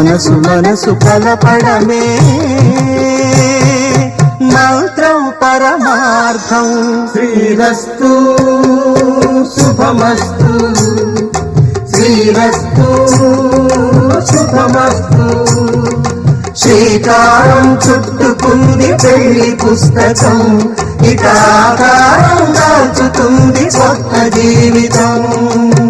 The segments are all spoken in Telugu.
మనసు మనసు కలపడమే. మంత్రం పరమార్థం. శ్రీరస్తు శుభమస్తు. శ్రీరస్తు శుభమస్తు. శ్రీకారం చుట్టుకుంది పెళ్ళి పుస్తకం. ఇక ఆకారం దాచుతుంది కొత్త జీవితం.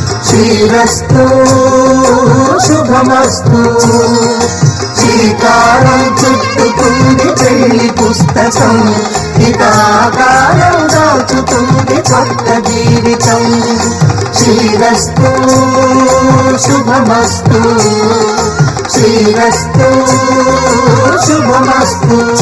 శ్రీరస్తు శుభమస్తు. శ్రీకారం చుట్టుకుంది పెళ్ళి పుస్తకం. హితాకారం దాచుతుంది కొత్త జీవితం. శ్రీరస్తు శుభమస్తు. శ్రీరస్తు శుభమస్తు.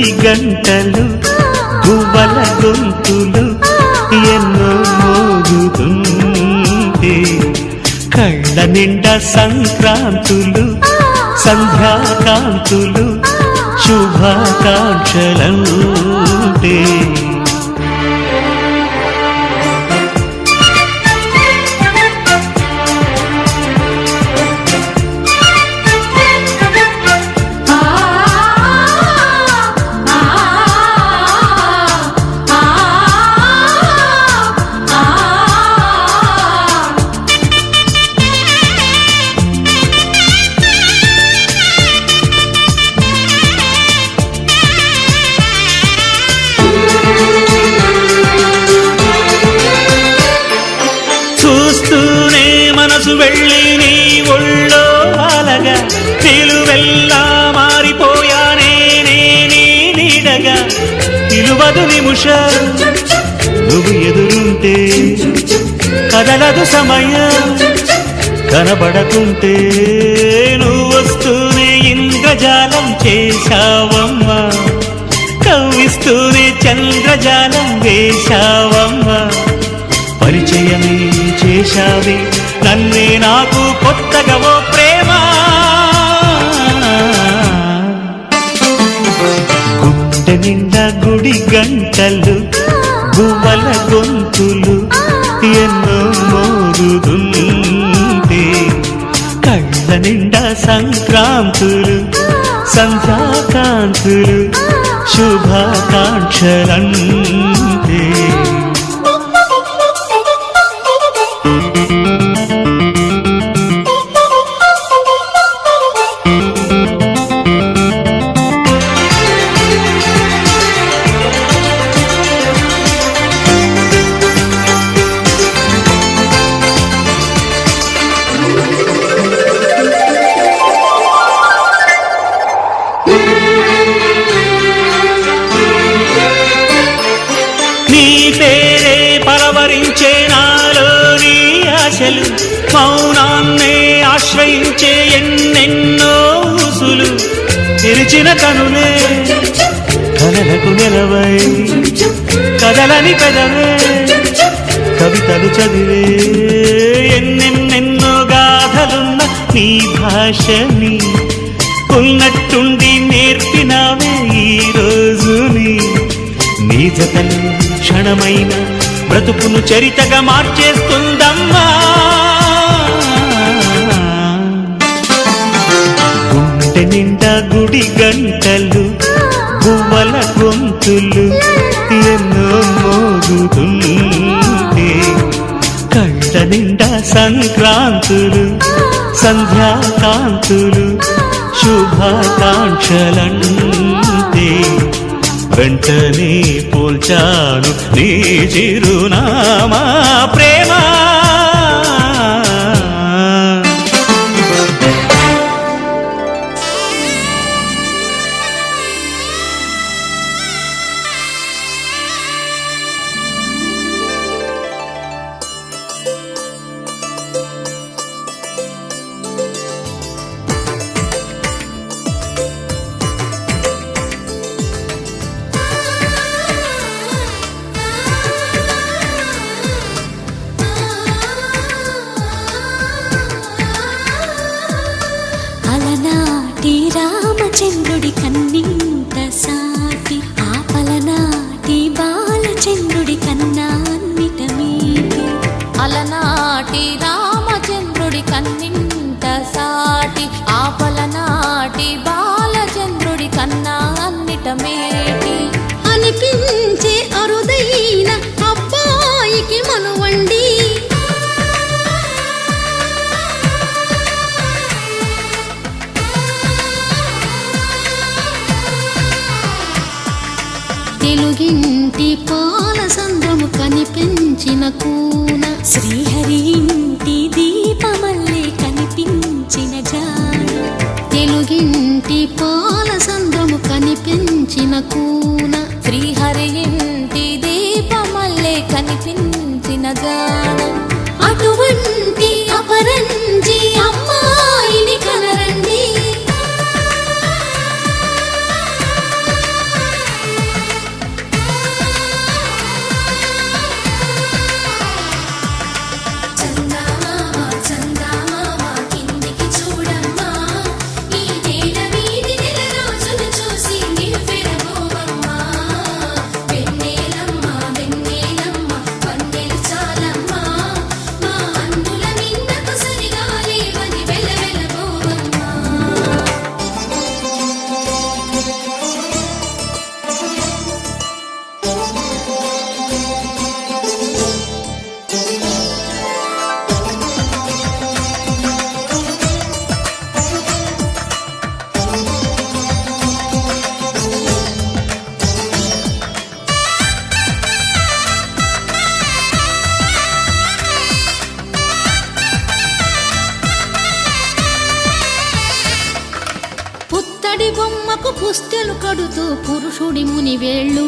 నిండా గంటలు గువ్వల గొంతులు ఎన్నో మోగుతుంటే. కళ్ళ నిండా సంక్రాంతులు సంధ్యాకాంతులు శుభాకాంక్షలంటే. నిలువదు నువ్వు ఎదురుంటే కదలదు సమయం. కనబడకుంటే నువ్వు వస్తూనే ఇంద్రజాలం చేశావమ్మా. కవ్విస్తూనే చంద్రజాలం వేశావమ్మా. పరిచయమే చేశావే నన్నే నాకు కొత్తగా ఓ ప్రేమ. గుండె నిండా గుడి గంటలు గువ్వల గొంతులు ఎన్నో మోరుదుంటే కళ్ళ నిండా సంక్రాంతులు సంధ్యాకాంతులు శుభాకాంక్షలంటే. ఆశలు మౌనాన్నే ఆశ్రయించే ఎన్నెన్నో ఉసులు తెరిచిన కనులే. కలలకు నిలవై కదలని పెదవే. కవితలు చదివే ఎన్నెన్నెన్నో గాథలున్న నీ భాషని ఉన్నట్టుండి నేర్పినావే ఈ రోజుని. నీ జతలు క్షణమైన బ్రతుకును చరితగా మార్చేస్తుందమ్మా. గుండె నిండా గుడి గంటలు గువ్వల గొంతులు ఎన్నో మోగుతుంటే. కళ్ళ నిండా సంక్రాంతులు సంధ్యాకాంతులు శుభాకాంక్షలంటే. వెంటనే పోల్చాను నీ చిరునామా ప్రేమ అలనాటి రామచంద్రుడి కన్నింట సాటి ఆపలనాటి బాలచంద్రుడి కన్నా అన్నిట మేటి. అనిపించే అరుదైన అబ్బాయికి మనువండి. తెలుగింటి పాల సంద్రము కనిపించిన కూ శ్రీహరి ఇంటి దీపమల్లే కనిపించిన జాన తెలుగింటి పాల సంద్రము కనిపించిన కూన. శ్రీహరి ఇంటి దీపమల్లే కనిపించిన గానం అటువంటి అపరంజి పుస్తెలు కడుతూ పురుషుడి ముని వేళ్ళు.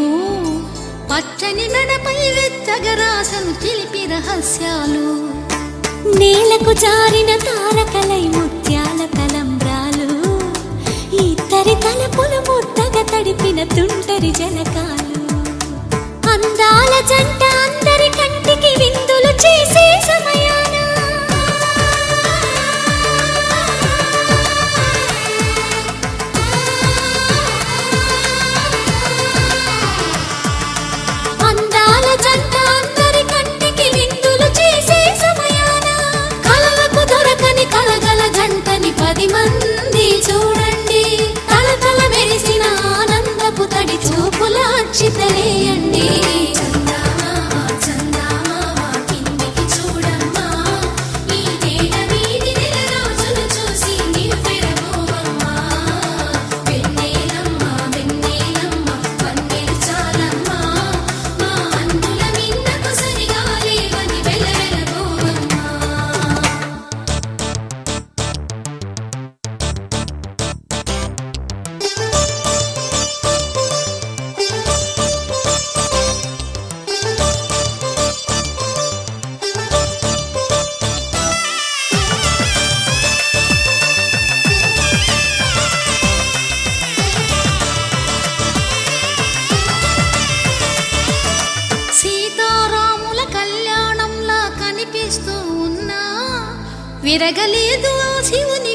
పచ్చని మెడపై వెచ్చగరాసను చిలిపి రహస్యాలు. నేలకు జారిన తారకలై ముత్యాల తలంబ్రాలు. ఇద్దరి తలపులు ముద్దగా తడిపిన తుంటరి జనకాలు అందాల జంట అందరి కంటికి విందులు చేసే సమయం విరగలేదు ఆ శివుని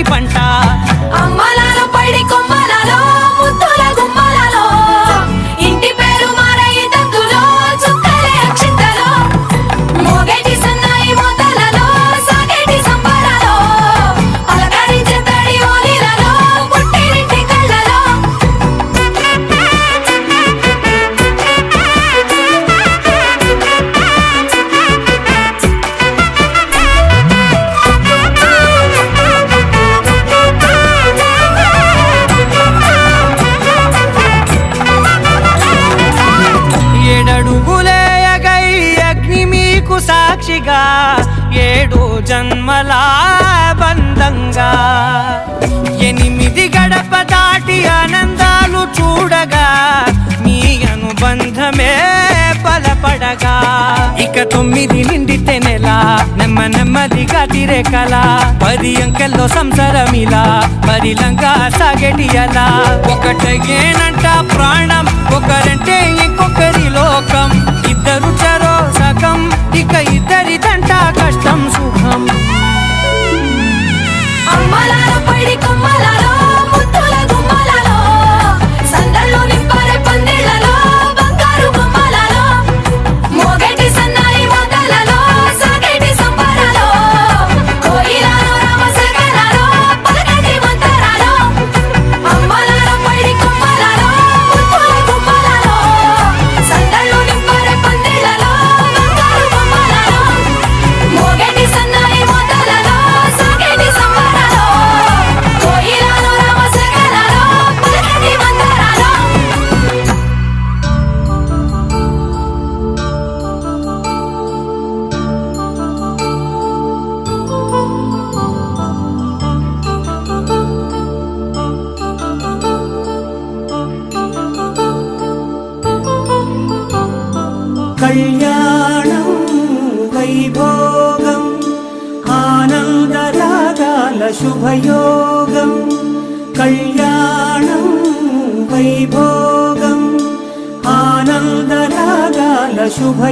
పంట. అమ్మలాల సాక్షిగా ఏడు జన్మల బంధంగా. ఎనిమిది గడప దాటి ఆనందాలు చూడగా మీ అనుబంధమే బలపడగా ఇక తొమ్మిది నిండితే నెల నెమ్మ నెమ్మదిగా తిరేకల. పది అంకెల్లో సంసారమిలా పరిలంగా సాగటి అలా ఒకటేనంట ప్రాణం ఒకరంటే